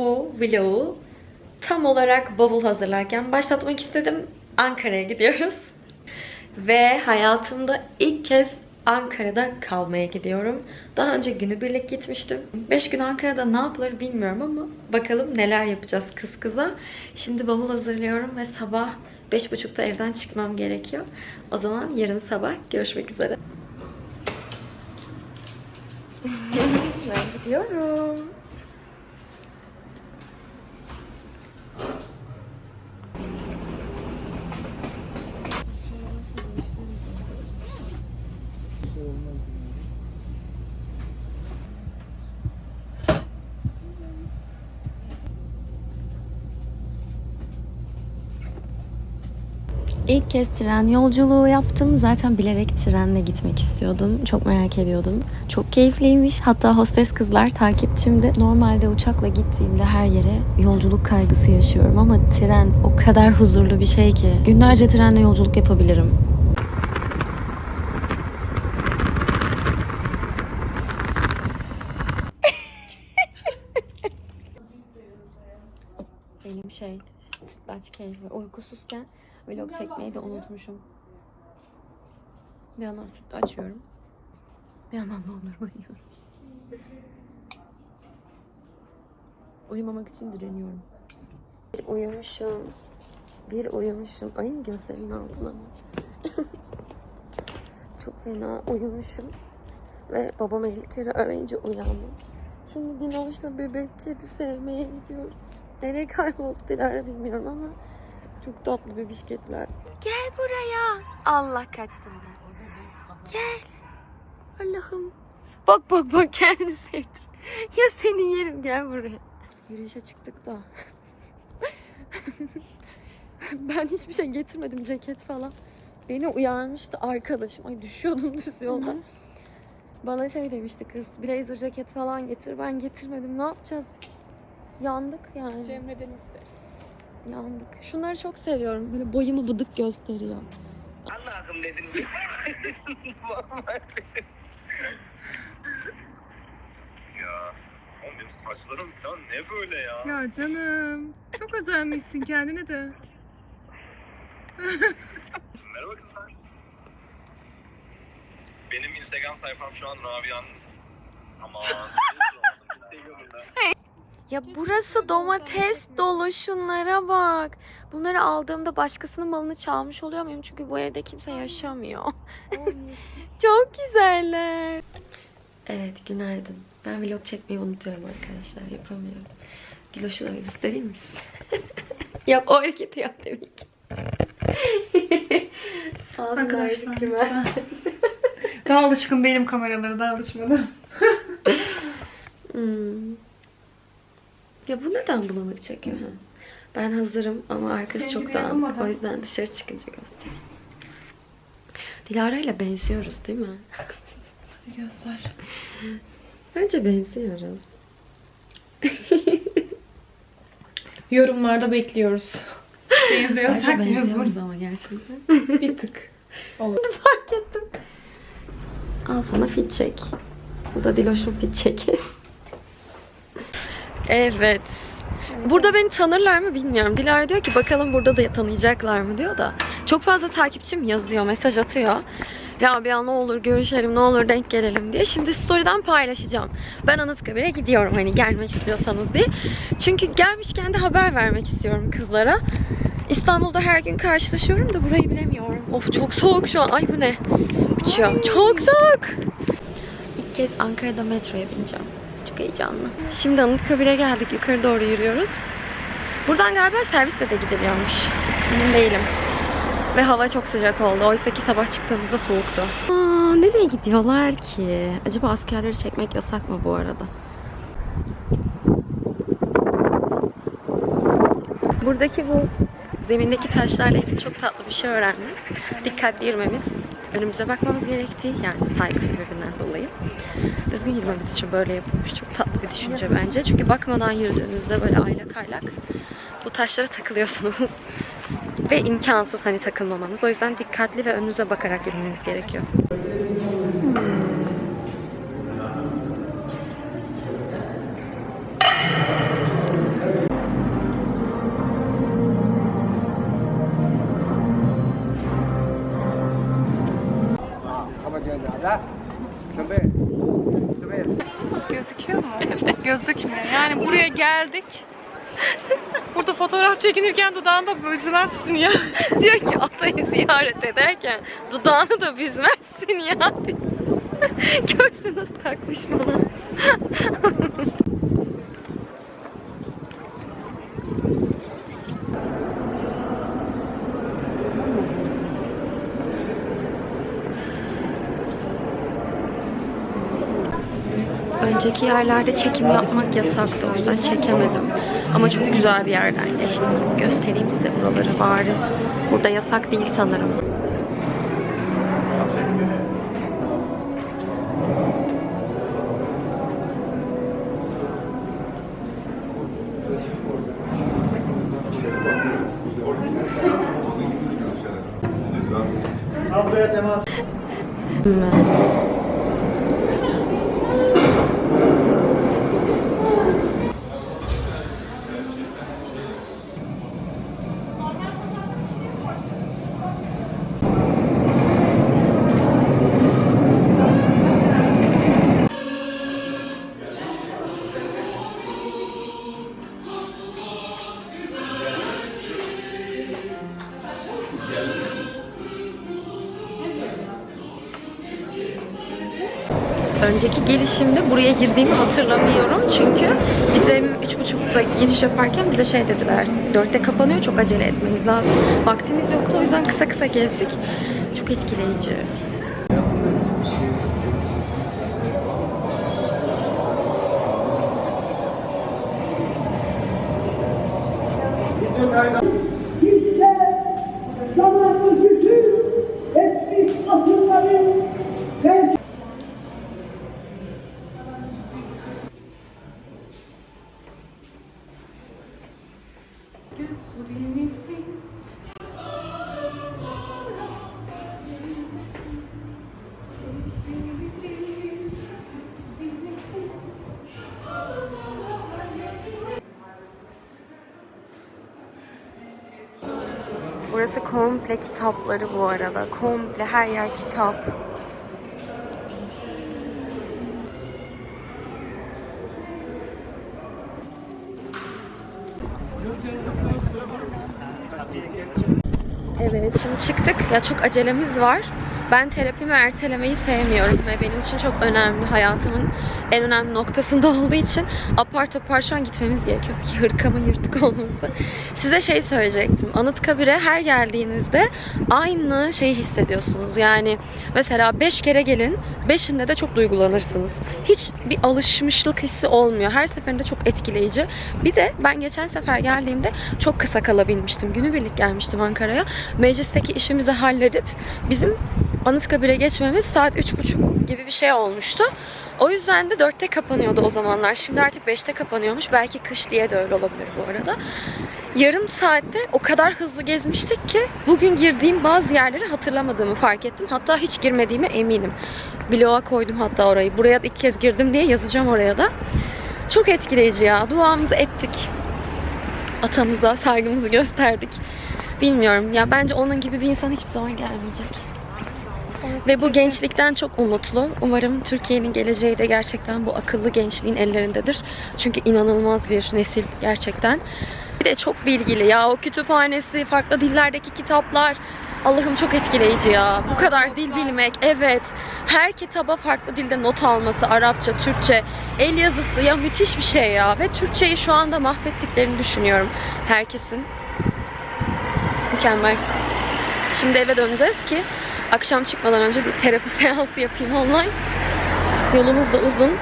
bu vlogu tam olarak bavul hazırlarken başlatmak istedim. Ankara'ya gidiyoruz. Ve hayatımda ilk kez Ankara'da kalmaya gidiyorum. Daha önce günübirlik gitmiştim. 5 gün Ankara'da ne yapılır bilmiyorum ama bakalım neler yapacağız kız kıza. Şimdi bavul hazırlıyorum ve sabah 5.30'da evden çıkmam gerekiyor. O zaman yarın sabah görüşmek üzere. ben gidiyorum. İlk kez tren yolculuğu yaptım. Zaten bilerek trenle gitmek istiyordum. Çok merak ediyordum. Çok keyifliymiş. Hatta hostes kızlar takipçimdi. Normalde uçakla gittiğimde her yere yolculuk kaygısı yaşıyorum ama tren o kadar huzurlu bir şey ki. Günlerce trenle yolculuk yapabilirim. Benim şey sütlaç keyfi. Uykusuzken vlog çekmeyi de unutmuşum. Bir yandan süt açıyorum. Bir yandan dondurma yiyorum. Uyumamak için direniyorum. Bir uyumuşum. Bir uyumuşum. Ay gözlerimin altına. Çok fena uyumuşum. Ve babam 50 kere arayınca uyandım. Şimdi Dinoş'la bebek kedi sevmeye gidiyoruz. Nereye kayboldu Dilara bilmiyorum ama çok tatlı bebiş kediler. Gel buraya. Allah kaçtı bile. Gel. Allah'ım. Bak bak bak kendini sevdir. Ya seni yerim gel buraya. Yürüyüşe çıktık da. ben hiçbir şey getirmedim ceket falan. Beni uyarmıştı arkadaşım. Ay düşüyordum düz yolda. Bana şey demişti kız. Blazer ceket falan getir. Ben getirmedim. Ne yapacağız? Yandık yani. Cemre'den isteriz. Yandık. Şunları çok seviyorum. Böyle boyumu bıdık gösteriyor. Allah'ım dedim. ya oğlum benim saçlarım ya ne böyle ya? Ya canım. Çok özenmişsin kendine de. Merhaba kızlar. Benim Instagram sayfam şu an Rabia'nın ama Ya burası domates dolu şunlara bak. Bunları aldığımda başkasının malını çalmış oluyor muyum? Çünkü bu evde kimse yaşamıyor. Çok güzeller. Evet günaydın. Ben vlog çekmeyi unutuyorum arkadaşlar. Yapamıyorum. Diloş'u da göstereyim mi yap o hareketi yap demek ki. Ağzını lütfen. Daha alışkın değilim kameralara daha alışmadı. Hmm. Ya bu neden bulanık çekiyor? Ha? Ben hazırım ama arkası Senin çok dağınık. O yüzden dışarı çıkınca göster. Dilara ile benziyoruz değil mi? Göster. Bence benziyoruz. Yorumlarda bekliyoruz. Bence Benziyorsak benziyoruz yazın. ama gerçekten. Bir tık. Olur. Fark ettim. Al sana fit check. Bu da Diloş'un fit check'i. Evet. Burada beni tanırlar mı bilmiyorum. Dilara diyor ki bakalım burada da tanıyacaklar mı diyor da. Çok fazla takipçim yazıyor, mesaj atıyor. Rabia ne olur görüşelim, ne olur denk gelelim diye. Şimdi story'den paylaşacağım. Ben Anıtkabir'e gidiyorum hani gelmek istiyorsanız diye. Çünkü gelmişken de haber vermek istiyorum kızlara. İstanbul'da her gün karşılaşıyorum da burayı bilemiyorum. Of çok soğuk şu an. Ay bu ne? Uçuyor. Çok soğuk. İlk kez Ankara'da metroya bineceğim. Heyecanlı. Şimdi Anıtkabir'e geldik. Yukarı doğru yürüyoruz. Buradan galiba servisle de gidiliyormuş. Emin değilim. Ve hava çok sıcak oldu. Oysa ki sabah çıktığımızda soğuktu. Aa, nereye gidiyorlar ki? Acaba askerleri çekmek yasak mı bu arada? Buradaki bu zemindeki taşlarla ilgili çok tatlı bir şey öğrendim. Dikkatli yürümemiz, önümüze bakmamız gerektiği yani saygı sebebinden dolayı. Düzgün yürümemiz için böyle yapılmış. Çok tatlı bir düşünce bence. Çünkü bakmadan yürüdüğünüzde böyle aylak aylak bu taşlara takılıyorsunuz. Ve imkansız hani takılmamanız. O yüzden dikkatli ve önünüze bakarak yürümeniz gerekiyor. Geldik. Burada fotoğraf çekinirken dudağında büzmezsin ya. Diyor ki atayı ziyaret ederken dudağını da büzmezsin ya. diyor. Görsün nasıl takmış bana. Önceki yerlerde çekim yapmak yasaktı o yüzden çekemedim. Ama çok güzel bir yerden geçtim. Göstereyim size buraları bari. Burada yasak değil sanırım. Gelişimde buraya girdiğimi hatırlamıyorum çünkü üç buçukta giriş yaparken bize şey dediler. Dörtte kapanıyor çok acele etmeniz lazım. Vaktimiz yoktu o yüzden kısa kısa gezdik. Çok etkileyici. Zamanın Burası komple kitapları bu arada. Komple her yer kitap. Evet şimdi çıktık. Ya çok acelemiz var. Ben terapimi ertelemeyi sevmiyorum ve benim için çok önemli. Hayatımın en önemli noktasında olduğu için apar topar şu an gitmemiz gerekiyor ki hırkamın yırtık olması. Size şey söyleyecektim. Anıtkabir'e her geldiğinizde aynı şeyi hissediyorsunuz. Yani mesela 5 kere gelin, 5'inde de çok duygulanırsınız. Hiç bir alışmışlık hissi olmuyor. Her seferinde çok etkileyici. Bir de ben geçen sefer geldiğimde çok kısa kalabilmiştim. Günübirlik gelmiştim Ankara'ya. Meclisteki işimizi halledip bizim Anıtkabir'e geçmemiz saat 3.30 gibi bir şey olmuştu. O yüzden de 4'te kapanıyordu o zamanlar. Şimdi artık 5'te kapanıyormuş. Belki kış diye de öyle olabilir bu arada. Yarım saatte o kadar hızlı gezmiştik ki bugün girdiğim bazı yerleri hatırlamadığımı fark ettim. Hatta hiç girmediğime eminim. Bloğa koydum hatta orayı. Buraya da ilk kez girdim diye yazacağım oraya da. Çok etkileyici ya. Duamızı ettik. Atamıza saygımızı gösterdik. Bilmiyorum ya bence onun gibi bir insan hiçbir zaman gelmeyecek. Ve bu gençlikten çok umutlu. Umarım Türkiye'nin geleceği de gerçekten bu akıllı gençliğin ellerindedir. Çünkü inanılmaz bir nesil gerçekten. Bir de çok bilgili ya. O kütüphanesi, farklı dillerdeki kitaplar. Allah'ım çok etkileyici ya. Bu kadar dil bilmek. Evet. Her kitaba farklı dilde not alması. Arapça, Türkçe, el yazısı. Ya müthiş bir şey ya. Ve Türkçeyi şu anda mahvettiklerini düşünüyorum. Herkesin. Mükemmel. Şimdi eve döneceğiz ki akşam çıkmadan önce bir terapi seansı yapayım online. Yolumuz da uzun.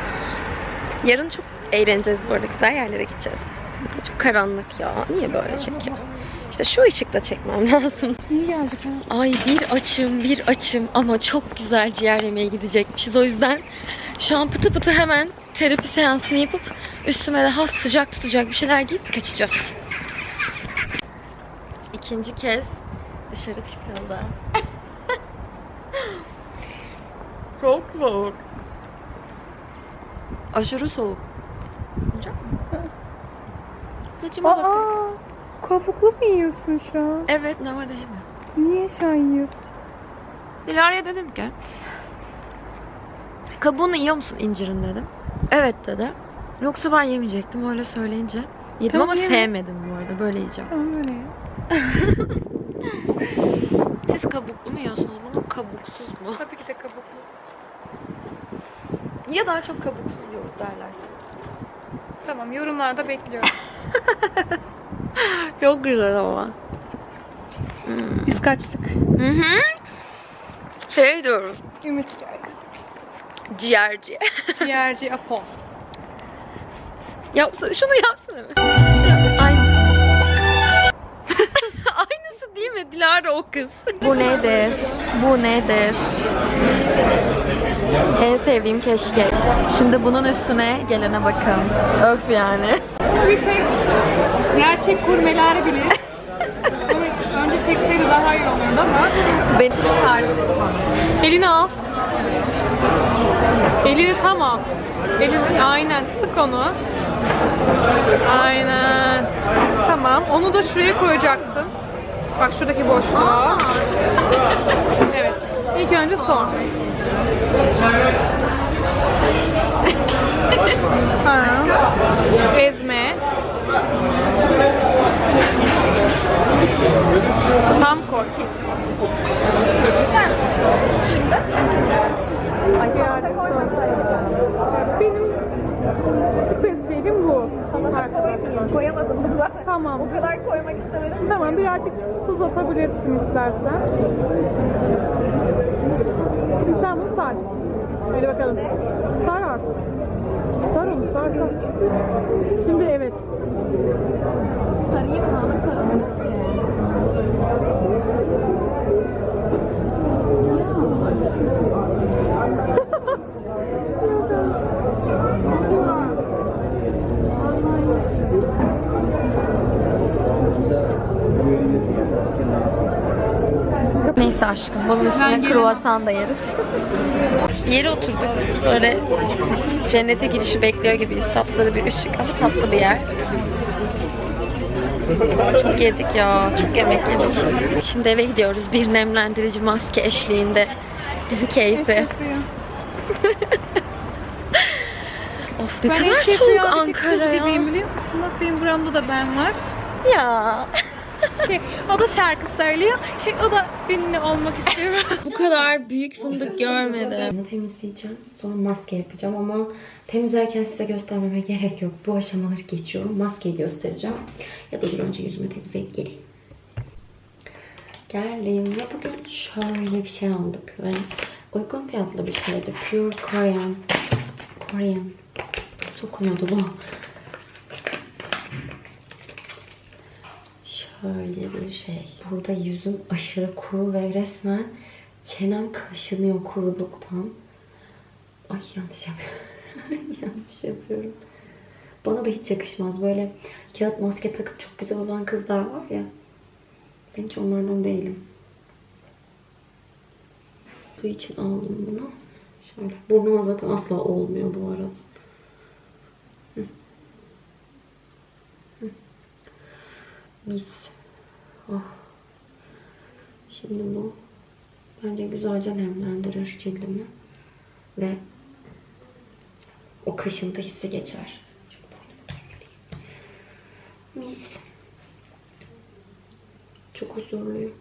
Yarın çok eğleneceğiz bu arada. Güzel yerlere gideceğiz. Çok karanlık ya. Niye böyle çekiyor? İşte şu ışıkla çekmem lazım. İyi geldik ha. Ay bir açım bir açım ama çok güzel ciğer yemeye gidecekmişiz. O yüzden şu an pıtı pıtı hemen terapi seansını yapıp üstüme daha sıcak tutacak bir şeyler giyip kaçacağız. İkinci kez dışarı çıkıldı. Çok soğuk. Aşırı soğuk. Olacak mı? Saçıma bakın. Aa, kabuklu mu yiyorsun şu an? Evet normalde yemiyorum. Niye şu an yiyorsun? Dilara'ya dedim ki kabuğunu yiyor musun incirin dedim. Evet dedi. Yoksa ben yemeyecektim öyle söyleyince. Yedim Tamam, ama yeme. sevmedim bu arada. Böyle yiyeceğim. Tamam öyle. Siz kabuklu mu yiyorsunuz bunu? Kabuksuz mu? Tabii ki de kabuklu. Ya daha çok kabuksuz yiyoruz derlerse. Tamam yorumlarda bekliyorum. Çok güzel ama. Biz kaçtık. Hı hı. Şey diyoruz. Ümit geldi. Ciğerci. Ciğerci Apo. Yapsana, şunu yapsana. Değil mi? Dilara o kız. Bu nedir? Bu nedir? En sevdiğim keşke. Şimdi bunun üstüne gelene bakın. Öf yani. Bir tek gerçek gurmeler bilir. Bunu önce çekseydi daha iyi olurdu ama. Beni tarif Elini al. Elini tam al. Elini aynen sık onu. Aynen. Tamam. Onu da şuraya koyacaksın. Bak şuradaki boşluğa. Evet. İlk önce son. Ha. Ezme. Tam koy. Benim spesiyelim bu. Koyamadım. Tamam. O kadar koymak istemedim. Tamam birazcık tuz atabilirsin istersen. Şimdi sen bunu sar. Hadi bakalım. Sar artık. Sar onu sar sar. Şimdi evet. Sarıyı mı? Neyse aşkım bunun üstüne kruvasan da yeriz. Yere oturduk böyle cennete girişi bekliyor gibiyiz. Sapsarı bir ışık ama tatlı bir yer. Çok yedik ya. Çok yemek yedik. Şimdi eve gidiyoruz. Bir nemlendirici maske eşliğinde. Dizi keyfi. of ne kadar soğuk Ankara ya. biliyor musun? Bak benim buramda da ben var. Ya. Şey, o da şarkı söylüyor. Şey, o da ünlü olmak istiyor. Bu kadar büyük fındık görmedim. Temizleyeceğim. Sonra maske yapacağım ama temizlerken size göstermeme gerek yok. Bu aşamaları geçiyorum. Maskeyi göstereceğim. Ya da dur önce yüzümü temizleyip geleyim. Geldim ve bugün şöyle bir şey aldık ve uygun fiyatlı bir şeydi. Pure Korean. Korean. Nasıl okunuyordu bu? Şöyle bir şey. Burada yüzüm aşırı kuru ve resmen çenem kaşınıyor kuruluktan. Ay yanlış yapıyorum. yanlış yapıyorum. Bana da hiç yakışmaz. Böyle kağıt maske takıp çok güzel olan kızlar var ya. Ben hiç onlardan değilim. Bu için aldım bunu. Şöyle. Burnuma zaten asla olmuyor bu arada. Hı. Hı. Mis. Oh. Şimdi bu bence güzelce nemlendirir cildimi. Ve o kaşıntı hissi geçer. Mis. Çok huzurluyum.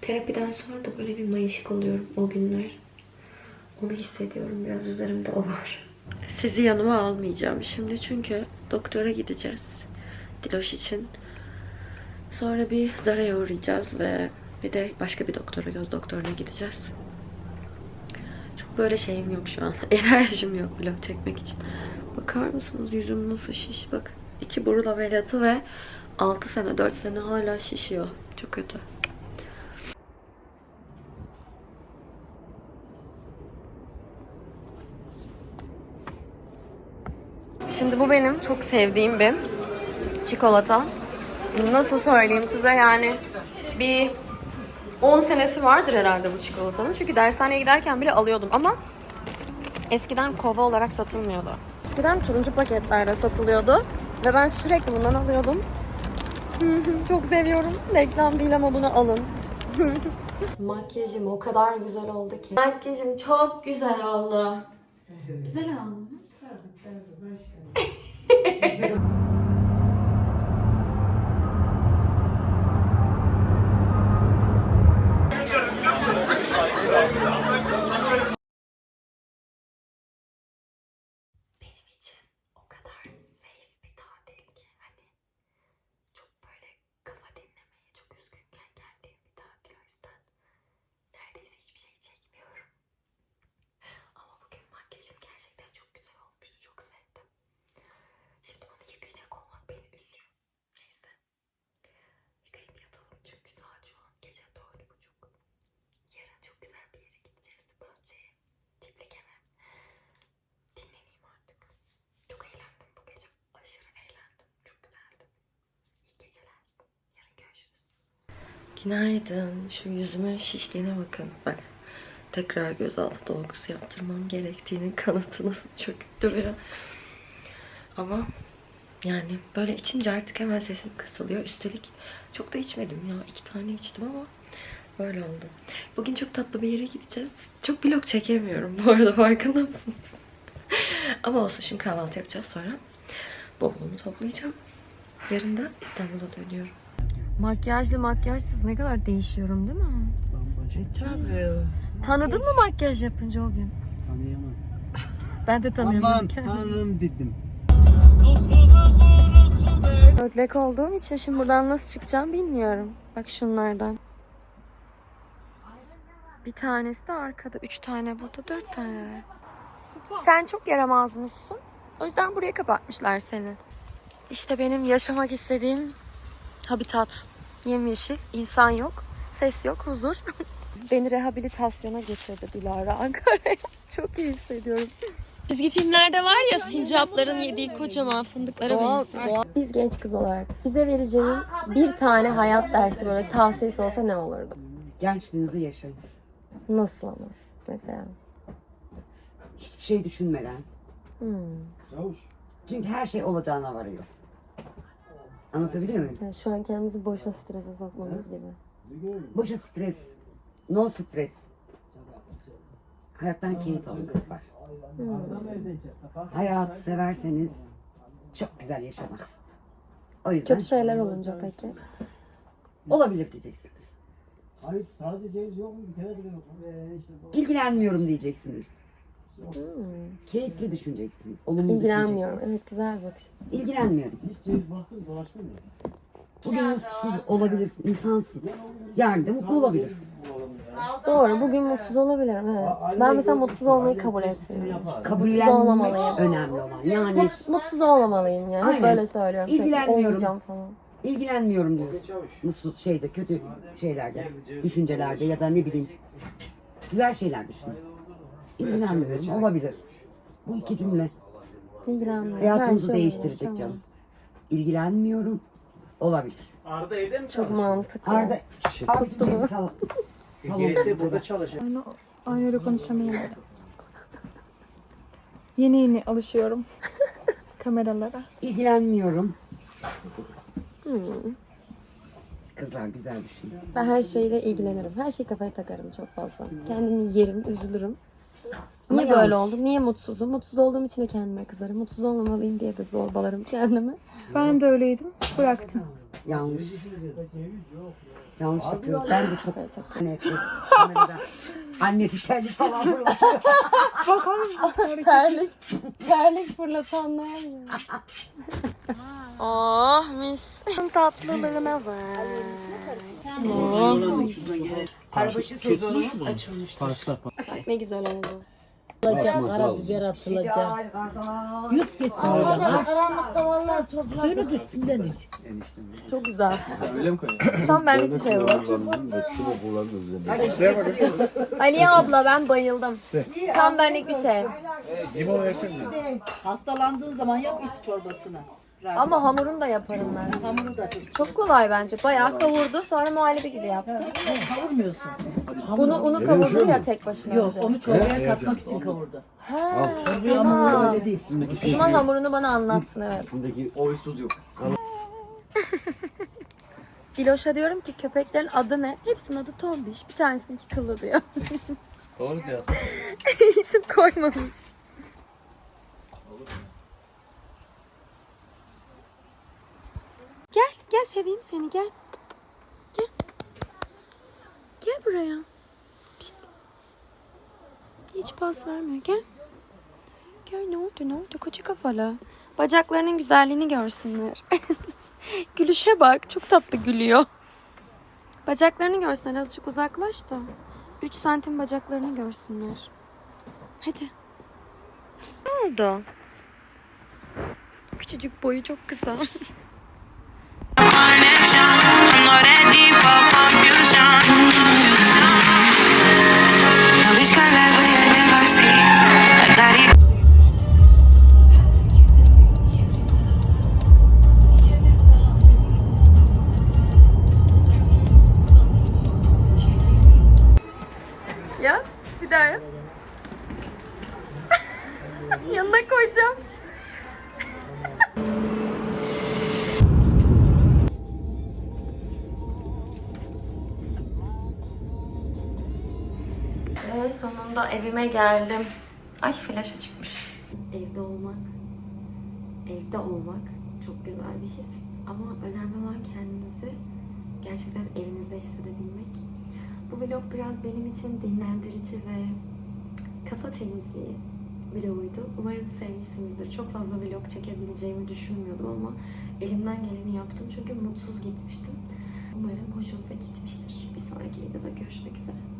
Terapiden sonra da böyle bir mayışık oluyorum o günler. Onu hissediyorum. Biraz üzerimde o var. Sizi yanıma almayacağım şimdi çünkü doktora gideceğiz. Diloş için. Sonra bir Zara'ya uğrayacağız ve bir de başka bir doktora, göz doktoruna gideceğiz. Çok böyle şeyim yok şu an. Enerjim yok vlog çekmek için. Bakar mısınız yüzüm nasıl şiş? Bak iki burun ameliyatı ve 6 sene 4 sene hala şişiyor. Çok kötü. Şimdi bu benim çok sevdiğim bir çikolata. Nasıl söyleyeyim size yani bir 10 senesi vardır herhalde bu çikolatanın. Çünkü dershaneye giderken bile alıyordum ama eskiden kova olarak satılmıyordu. Eskiden turuncu paketlerde satılıyordu ve ben sürekli bundan alıyordum. Çok seviyorum. Reklam değil ama bunu alın. Makyajım o kadar güzel oldu ki. Makyajım çok güzel oldu. Güzel oldu. Benim için o kadar safe bir tatil ki hani çok böyle kafa dinlemeye çok üzgünken geldiğim bir tatil o yüzden neredeyse hiçbir şey çekmiyorum. Ama bugün makyajım gerçekten çok güzel olmuştu. Çok sevdim. Şimdi bunu yıkayacak olmak beni üzüyor. Neyse. Yıkayıp yatalım çünkü saat şu an gece dört buçuk. Yarın çok güzel bir yere gideceğiz. Bahçeye. Çiftlikeme. Dinleneyim artık. Çok eğlendim bu gece. Aşırı eğlendim. Çok güzeldi. İyi geceler. Yarın görüşürüz. Günaydın. Şu yüzümün şişliğine bakın. Bak. Tekrar gözaltı dolgusu yaptırmam gerektiğinin kanıtı nasıl çöküp duruyor. Ama yani böyle içince artık hemen sesim kısılıyor. Üstelik çok da içmedim ya. iki tane içtim ama böyle oldu. Bugün çok tatlı bir yere gideceğiz. Çok vlog çekemiyorum bu arada farkında mısınız? ama olsun şimdi kahvaltı yapacağız sonra. Bavulumu toplayacağım. Yarın da İstanbul'a dönüyorum. Makyajlı makyajsız ne kadar değişiyorum değil mi? Tanıdın mı makyaj yapınca o gün? Tanıyamadım. Ben de tanıyorum. Aman tanrım dedim. Ödlek olduğum için şimdi buradan nasıl çıkacağım bilmiyorum. Bak şunlardan. Bir tanesi de arkada. Üç tane burada, dört tane. Sen çok yaramazmışsın. O yüzden buraya kapatmışlar seni. İşte benim yaşamak istediğim habitat. Yemyeşil, insan yok, ses yok, huzur. Beni rehabilitasyona getirdi Dilara Ankara'ya. Çok iyi hissediyorum. Çizgi filmlerde var ya sincapların yediği kocaman fındıklara benziyor. Biz genç kız olarak bize vereceğin bir tane hayat dersi böyle tavsiyesi olsa ne olurdu? Gençliğinizi yaşayın. Nasıl ama mesela? Hiçbir şey düşünmeden. Hmm. Çünkü her şey olacağına varıyor. Anlatabiliyor muyum? Yani şu an kendimizi boşa strese sokmamız gibi. Boşa stres. No stres. Hayattan keyif alın kızlar. Hayatı severseniz çok güzel yaşamak. O yüzden Kötü şeyler olunca peki? olabilir diyeceksiniz. Hayır sadece yok mu? Bir kere bile yok. Ee. İlgilenmiyorum diyeceksiniz. Hmm. Keyifli düşüneceksiniz. Olumlu İlgilenmiyorum. Evet güzel bakış açısı. düşüneceksiniz. İlgilenmiyorum. Hiç ceviz baktın dolaştın mı? Bugün mutsuz olabilirsin. insansın. Yarın da mutlu olabilirsin. Doğru. Bugün mutsuz olabilirim. Evet. Ben mesela mutsuz olmayı kabul etmiyorum. Kabullenmek olmamalıyım. önemli olan. Yani Mutsuz olmamalıyım yani. Hep Aynen. böyle söylüyorum. Sürekli İlgilenmiyorum. olmayacağım falan. ilgilenmiyorum diyor. Mutsuz şeyde, kötü şeylerde, düşüncelerde ya da ne bileyim güzel şeyler düşünün. İlgilenmiyorum. Olabilir. Bu iki cümle İlgilenmiyorum. hayatınızı Her şey değiştirecek olabilir, canım. İlgilenmiyorum. Olabilir. Arda evde mi Çok mantıklı. Arda, Arda sal, salon. Gelse burada çalışır. Aynı öyle konuşamıyorum. Yeni yeni alışıyorum kameralara. İlgilenmiyorum. Hmm. Kızlar güzel düşünün. Ben her şeyle ilgilenirim. Her şeyi kafaya takarım çok fazla. Kendimi yerim, üzülürüm. Ama Niye böyle yanlış. oldum? Niye mutsuzum? Mutsuz olduğum için de kendime kızarım. Mutsuz olmamalıyım diye de zorbalarım kendimi. Ben de öyleydim. Bıraktım. Yanlış. Yanlış yapıyorum. Ben de çok takarım. hani kamerada annesi kendi falan fırlatıyor. terlik, terlik fırlatanlar ya. oh mis. Tatlılığına bak. Arbaşı sezonumuz açılmış. Pasta. Ne güzel oldu. Karabiber atılacak. Yut gitsin öyle. Ha? Suyunu düşsünden iç. Çok güzel. Öyle mi koyuyorsun? Tam benlik bir şey bu. Aliye abla ben bayıldım. Tam benlik bir şey. Limon versene. Hastalandığın zaman yap iç çorbasını. Ama hamurunu da yaparım ben. Hamuru da çok Çok kolay bence. Bayağı kavurdu sonra muhallebi gibi yaptı. kavurmuyorsun. Unu, unu kavurdu ya tek başına Yok önce. onu çorbaya katmak için kavurdu. Ha, Çorbaya hamuru öyle değil. o zaman hamurunu bana anlatsın evet. Bundaki o tuz yok. Diloş'a diyorum ki köpeklerin adı ne? Hepsinin adı Tombiş. Bir tanesininki kıllı diyor. Doğru diyorsun. İsim koymamış. Gel, gel seveyim seni gel. Gel. Gel buraya. Pişt. Hiç pas vermiyor gel. Gel ne oldu ne oldu koca kafalı. Bacaklarının güzelliğini görsünler. Gülüşe bak çok tatlı gülüyor. Bacaklarını görsünler azıcık uzaklaş da. 3 santim bacaklarını görsünler. Hadi. Ne oldu? Küçücük boyu çok kısa. Koyacağım. Ve sonunda evime geldim. Ay flash çıkmış. Evde olmak, evde olmak çok güzel bir his. Ama önemli olan kendinizi gerçekten evinizde hissedebilmek. Bu vlog biraz benim için dinlendirici ve kafa temizliği vloguydu. Umarım sevmişsinizdir. Çok fazla vlog çekebileceğimi düşünmüyordum ama elimden geleni yaptım çünkü mutsuz gitmiştim. Umarım hoşunuza gitmiştir. Bir sonraki videoda görüşmek üzere.